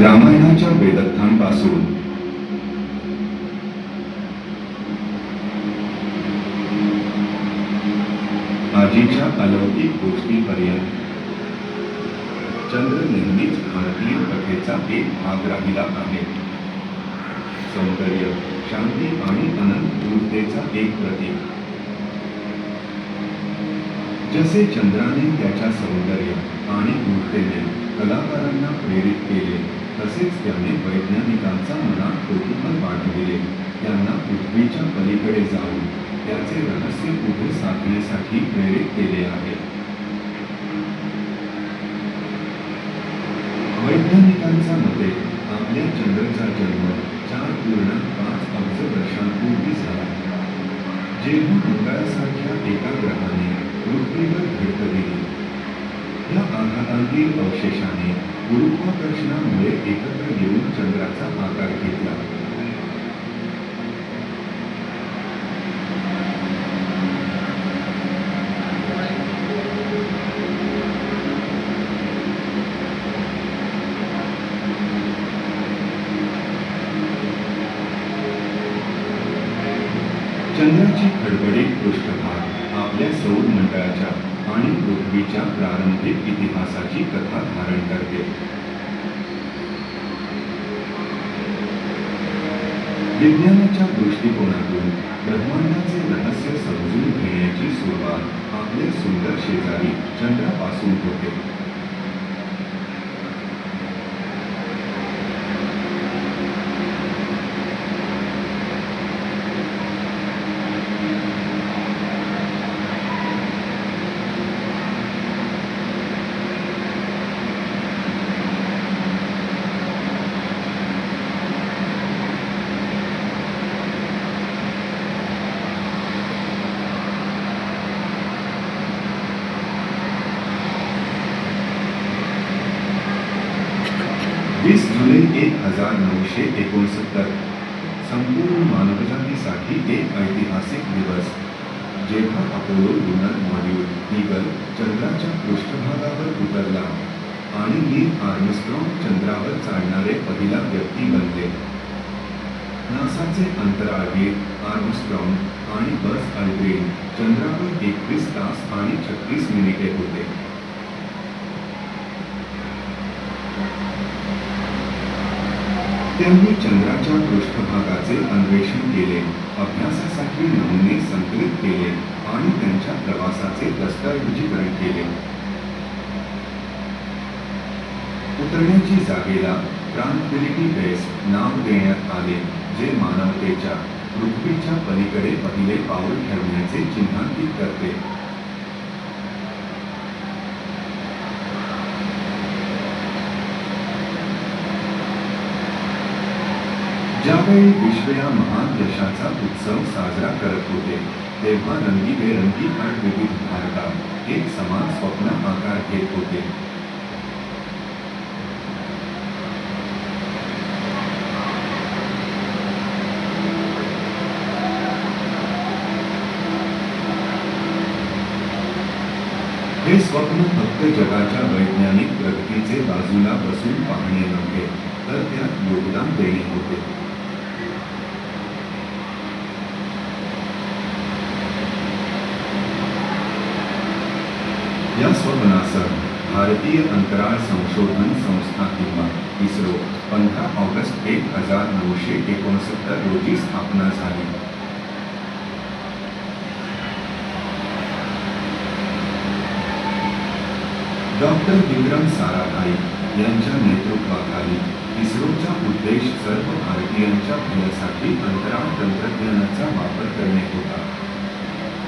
रामायणाच्या वेदत्थांपासून आजीच्या अलौकिक गोष्टीपर्यंत. चंद्र नेहमीच भारतीय कथेचा एक भाग राहिला आहे. सौंदर्य शांती आणि अनंत ऊर्जेचा एक प्रतीक. जसे चंद्राने त्याच्या सौंदर्य आणि ऊर्जेने कलाकारांना प्रेरित केले तसेच त्याने वैज्ञानिकांचा मनात कौतुहल वाढविले त्यांना पृथ्वीच्या पलीकडे जाऊन त्याचे रहस्य पुढे साधण्यासाठी प्रेरित केले आहे. वैज्ञानिकांच्या मते आपल्या चंद्राचा जन्म चार पूर्णांक पाच अब्ज वर्षांपूर्वी झाला. जेव्हा मंगळासारख्या एका ग्रहाने पृथ्वीवर धडक दिली. या आघातांतील अवशेषाने गुरुत्वाकर्षणामुळे एकत्र येऊन चंद्राचा आकार घेतला चंद्राची खडबडीत पृष्ठभाग आपल्या सौर मंडळाच्या आणि पृथ्वीच्या प्रारंभिक इतिहासाची कथा धारण करते विज्ञानाच्या दृष्टिकोनातून ब्रह्मांडाचे रहस्य समजून घेण्याची सुरुवात आपल्या सुंदर शेजारी चंद्रापासून होते वीस जुलै एक एकोणीसशे एकोणसत्तर. संपूर्ण मानवजातीसाठी एक ऐतिहासिक दिवस जेव्हा अपोलो लुनर मॉड्यूल ईगल चंद्राच्या पृष्ठभागावर उतरला आणि नील आर्मस्ट्रॉंग चंद्रावर चालणारे पहिला व्यक्ती बनले. नासाचे अंतराळवीर आर्मस्ट्रॉंग आणि बस अल्ड्रिन चंद्रावर एकवीस तास आणि छत्तीस मिनिटे होते. त्यांनी चंद्राच्या पृष्ठभागाचे अन्वेषण केले अभ्यासासाठी नमुने संकलित केले आणि त्यांच्या प्रवासाचे दस्तऐवजीकरण केले. उतरण्याची जागेला ट्रान्क्विलिटी बेस नाव देण्यात आले जे मानवतेच्या पृथ्वीच्या पलीकडे पहिले पाऊल ठेवण्याचे चिन्हांकित करते. ज्यावेळी विश्व महान यशाचा उत्सव साजरा करत होते. विविध एक समान स्वप्न आकार घेत होते. हे स्वप्न फक्त जगाच्या वैज्ञानिक प्रगतीचे बाजूला बसून पाहणे नव्हे, तर त्यात योगदान देणे होते. या स्वप्नासह भारतीय अंतराळ संशोधन संस्था किंवा इस्रो पंधरा ऑगस्ट एक हजार नऊशे एकोणसत्तर रोजी स्थापना झाली डॉक्टर विक्रम साराभाई यांच्या नेतृत्वाखाली इस्रोचा उद्देश सर्व भारतीयांच्या भल्यासाठी अंतराळ तंत्रज्ञानाचा वापर करणे होता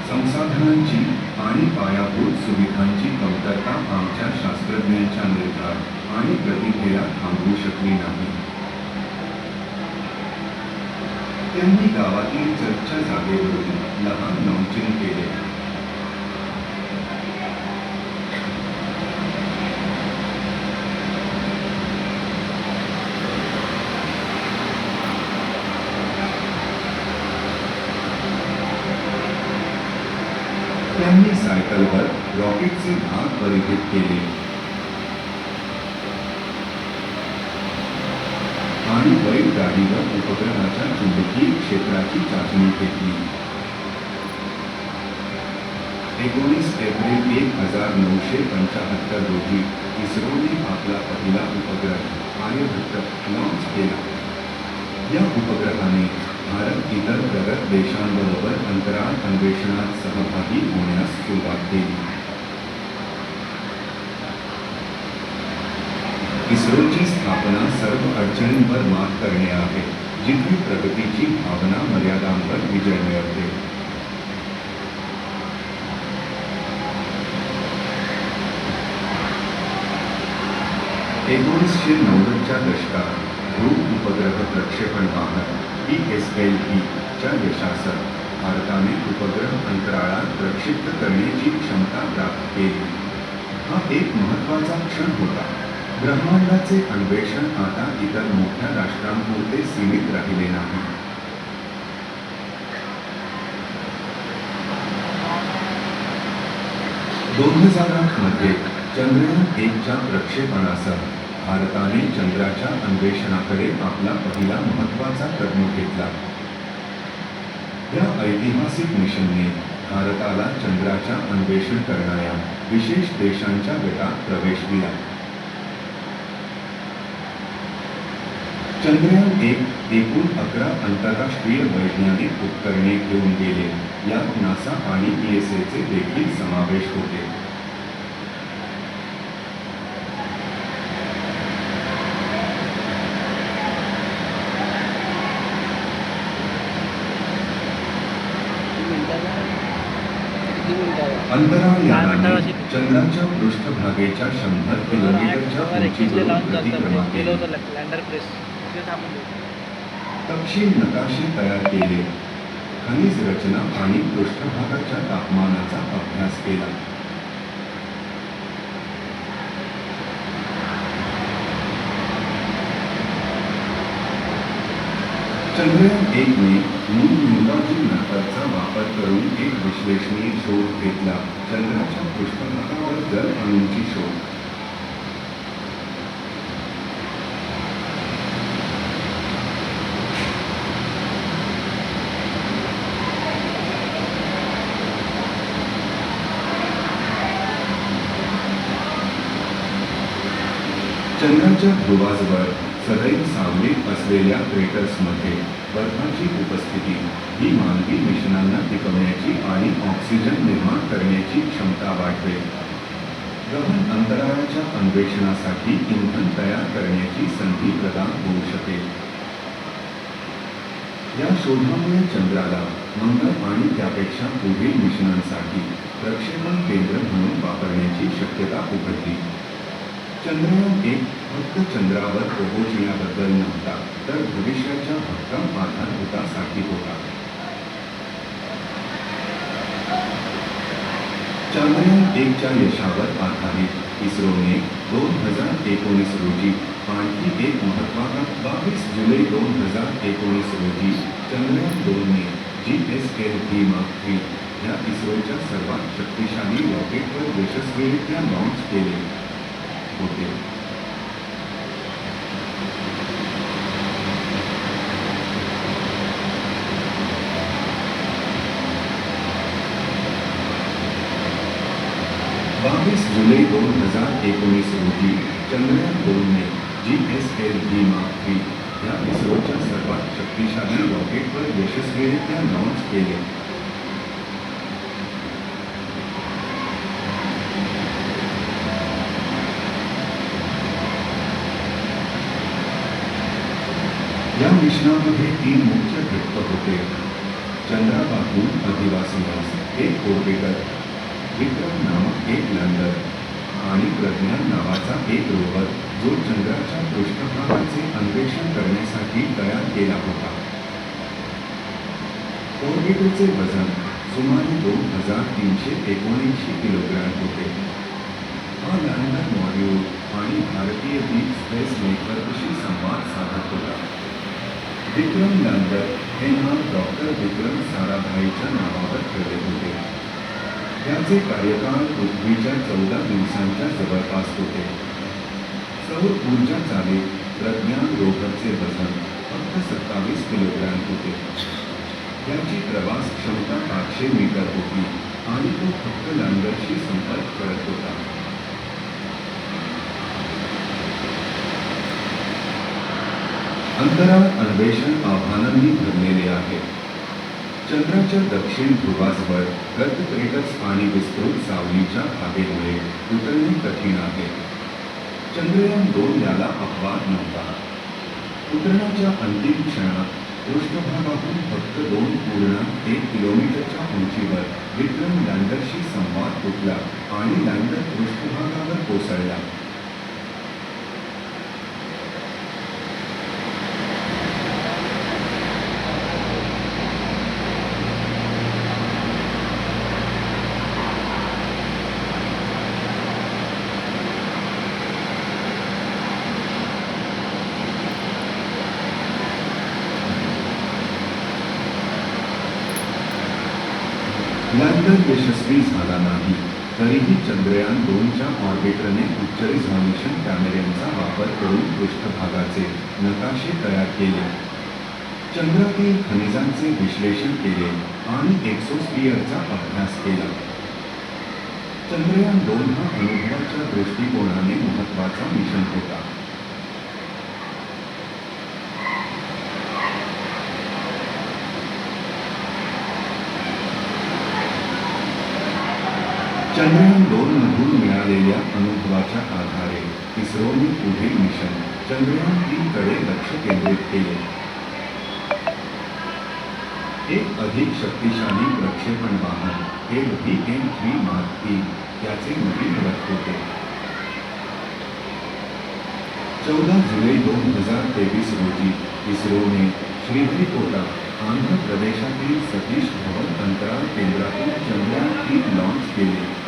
संसाधनांची आणि पायाभूत सुविधांची कमतरता आमच्या शास्त्रज्ञांच्या निर्धार आणि प्रतिक्रिया थांबवू शकली नाही. त्यांनी गावातील चर्चच्या जागेवरून लहान लॉन्चिंग केले. सायकलवर रॉकेटचे भाग परिहित केले आणि बैलगाडीवर उपग्रहाच्या चुंबकीय क्षेत्राची चाचणी घेतली एकोणीस एप्रिल एक हज़ार नऊशे पंचाहत्तर रोजी इस्रोने आपला पहिला उपग्रह आर्यभट्ट लॉन्च केला या उपग्रहाने भारत इतर प्रगत देशांबरोबर अंतराळ अन्वेषणात सहभागी होण्यास सुरुवात केली इस्रोची स्थापना सर्व अडचणींवर मात करणे आहे जिथे प्रगतीची भावना मर्यादांवर विजय मिळवते एकोणीसशे नव्वदच्या दशकात ध्रुव उपग्रह प्रक्षेपण वाहन पी एस एल च्या यशासह भारताने उपग्रह अंतराळात प्रक्षिप्त करण्याची क्षमता प्राप्त केली. हा एक महत्त्वाचा क्षण होता. ब्रह्मांडाचे अन्वेषण आता इतर मोठ्या राष्ट्रांपुरते सीमित राहिले नाही. दोन हजार आठमध्ये चंद्रयान एकच्या प्रक्षेपणासह भारताने चंद्राच्या अन्वेषणाकडे आपला पहिला महत्त्वाचा कदम घेतला. या ऐतिहासिक मिशनने भारताला चंद्राच्या अन्वेषण करणाऱ्या विशेष देशांच्या गटात प्रवेश दिला. चंद्रयान एक एकूण अकरा आंतरराष्ट्रीय वैज्ञानिक उपकरणे घेऊन गेले. यात नासा आणि चे देखील समावेश होते. अंतराळ यानाने? चंद्राच्या पृष्ठभागेच्या शंभर किलोमीटरच्या उंचीवरून केली. तपशील नकाशे तयार केले खनिज रचना आणि पृष्ठभागाच्या तापमानाचा अभ्यास केला चंद्रयान एक ने मूळ न्यूरॉलजी नंतरचा वापर शोध घेतला. चंद्राच्या पृष्ठभागावर जल अणूंची शोध. चंद्राच्या ध्रुवाजवळ सदैव सावलीत असलेल्या क्रेटर्समध्ये बर्फाची उपस्थिती. ही मानवी मिशनांना टिकवण्याची आणि ऑक्सिजन निर्माण करण्याची क्षमता वाढवेल गहन अंतराळाच्या अन्वेषणासाठी इंधन तयार करण्याची संधी प्रदान होऊ शकेल. या शोधामुळे चंद्राला मंगळ आणि त्यापेक्षा पुढील मिशनांसाठी प्रक्षेपण केंद्र म्हणून वापरण्याची शक्यता उघडली. चंद्रयान एक फक्त चंद्रावर पोहोचण्याबद्दल नव्हता, तर भविष्याच्या भक्कम आधारभूतासाठी होता. चांद्रयान एकच्या यशावर आधारित इस्रोने दोन हज़ार एकोणीस रोजी आणखी एक महत्वाचा बावीस जुलै दोन हज़ार एकोणीस रोजी चंद्रयान दोनने G S L mark three या इस्रोच्या सर्वात शक्तिशाली रॉकेटवर यशस्वीरित्या लॉन्च केले. होते बावीस जुलै दोन हज़ार एकोणीस रोजी चंद्रयान दोनने G S L V mark three या इस्रोच्या सर्वात शक्तिशाली रॉकेटवर यशस्वीरित्या लॉन्च केले घटक होते आदिवासी अधिवासीयास एक ऑर्बिटर विक्रम नामक एक लँडर आणि प्रज्ञान नावाचा एक रोवर जो चंद्राच्या पृष्ठभागाचे अन्वेषण करण्यासाठी तयार केला होता. ऑर्बिटरचे वजन सुमारे दोन हजार तीनशे एकोणऐंशी किलोग्रॅम होते. हा लँडर मॉड्यूल आणि भारतीय डीप स्पेस नेटवर्कशी संवाद साधत होता. विक्रम लँडर हे नाव डॉक्टर विक्रम साराभाईच्या नावावर ठेवले होते. त्यांचे कार्यकाळ पृथ्वीच्या चौदा दिवसांच्या जवळपास होते. सौर ऊर्जा चालित प्रज्ञान रोव्हरचे वजन फक्त सत्तावीस किलोग्रॅम होते. त्यांची प्रवास क्षमता पाचशे मीटर होती आणि तो फक्त लँडरशी संपर्क करत होता. अंतराळ अन्वेषण आव्हानांनी भरलेले आहे. चंद्राच्या दक्षिण ध्रुवाजवळ गर्द आणि विस्तृत सावलीच्या भागेमुळे उतरणे कठीण आहे. चंद्रयान दोन याला अपवाद नव्हता. उतरण्याच्या अंतिम क्षणात पृष्ठभागाहून फक्त दोन पूर्ण एक किलोमीटरच्या उंचीवर विक्रम लँडरशी संवाद तुटला आणि लँडर पृष्ठभागावर कोसळला. लँडर यशस्वी झाला नाही तरीही चंद्रयान दोनच्या ऑर्बिटरने उच्च रिझॉल्युशन कॅमेऱ्यांचा वापर करून पृष्ठभागाचे नकाशे तयार केले. चंद्रातील खनिजांचे विश्लेषण केले आणि एक्सोस्पियरचा अभ्यास केला. चंद्रयान दोन हा अनुभवाच्या दृष्टिकोनाने महत्त्वाचा मिशन होता. चंद्रयान दोन मधून मिळालेल्या अनुभवाच्या आधारे इस्रोने पुढील मिशन चंद्रयान तीन कडे लक्ष केंद्रित केले एक अधिक शक्तिशाली प्रक्षेपण वाहन हे व्ही एन थ्री मार्क तीन त्याचे नवीन रथ होते चौदा जुलै दोन हज़ार तेवीस रोजी इस्रोने श्रीहरिकोटा आंध्र प्रदेशातील सतीश धवन अंतराळ केंद्रातून चंद्रयान तीन लॉन्च केले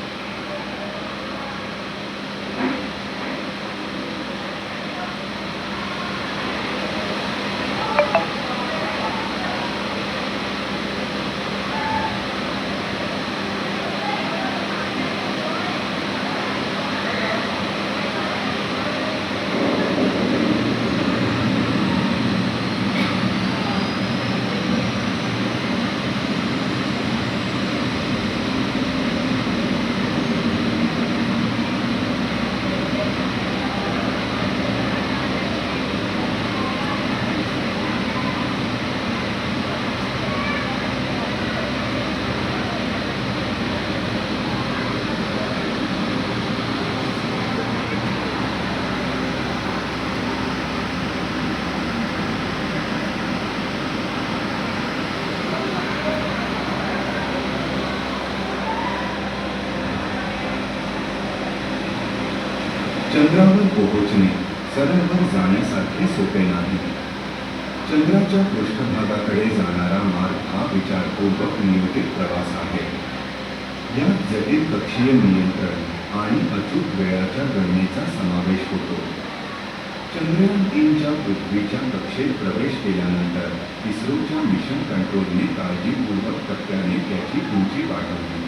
चंद्रावर पोहोचणे सरळवर जाण्यासारखे सोपे नाही. चंद्राच्या पृष्ठभागाकडे जाणारा मार्ग हा विचारपूर्वक नियोजित प्रवास आहे. यात जटिल कक्षीय नियंत्रण आणि अचूक वेळाच्या गणनेचा समावेश होतो. चंद्रयान तीनच्या पृथ्वीच्या कक्षेत प्रवेश केल्यानंतर इस्रोच्या मिशन कंट्रोलने काळजीपूर्वक टप्प्याने त्याची उंची वाढवली.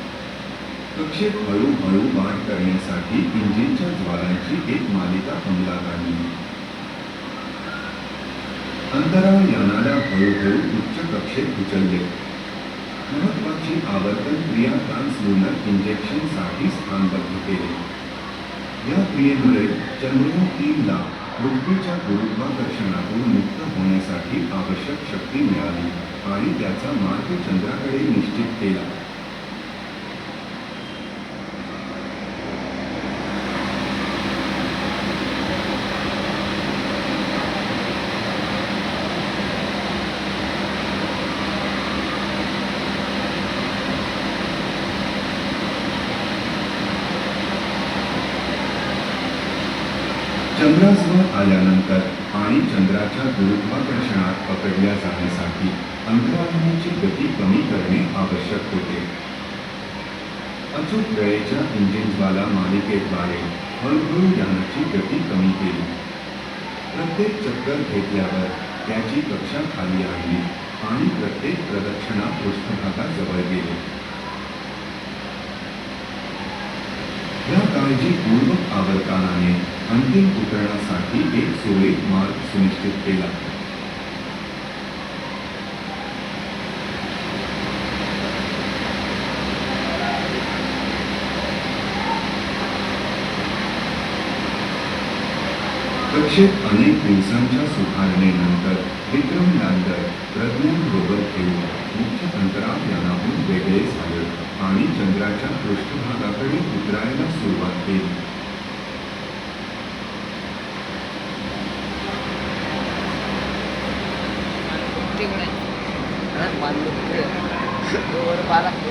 कक्षेत हळूहळू वाढ करण्यासाठी इंजिनच्या ज्वालांची एक मालिका अंमलात अंतराळ यानाला हळूहळू उच्च कक्षेत उचलले महत्वाची आवर्तन क्रिया ट्रान्सल्युनर इंजेक्शनसाठी स्थानबद्ध केले. या क्रियेमुळे चंद्रयान तीनला पृथ्वीच्या गुरुत्वाकर्षणातून मुक्त होण्यासाठी आवश्यक शक्ती मिळाली आणि त्याचा मार्ग चंद्राकडे निश्चित केला. चंद्राच्या गुरुत्वाकर्षणात पकडल्या जाण्यासाठी अंतराळाची गती कमी करणे आवश्यक होते. अचूक वेळेच्या इंजिन्सवाला मालिकेद्वारे हळूहळू यानाची गती कमी केली. प्रत्येक चक्कर घेतल्यावर त्याची कक्षा खाली आणली आणि प्रत्येक प्रदक्षिणा पृष्ठभागाजवळ गेली या काळजीपूर्वक आवर्तनाने अंतिम उतरणासाठी एक सुरेख मार्ग सुनिश्चित केला. कक्षेत अनेक दिवसांच्या सुधारणेनंतर विक्रम लँडर प्रज्ञान रोवर घेऊन मुख्य अंतराळ यानाहून वेगळे झाले. आणि चंद्राच्या पृष्ठभागाकडे उतरायला सुरुवात केली. वर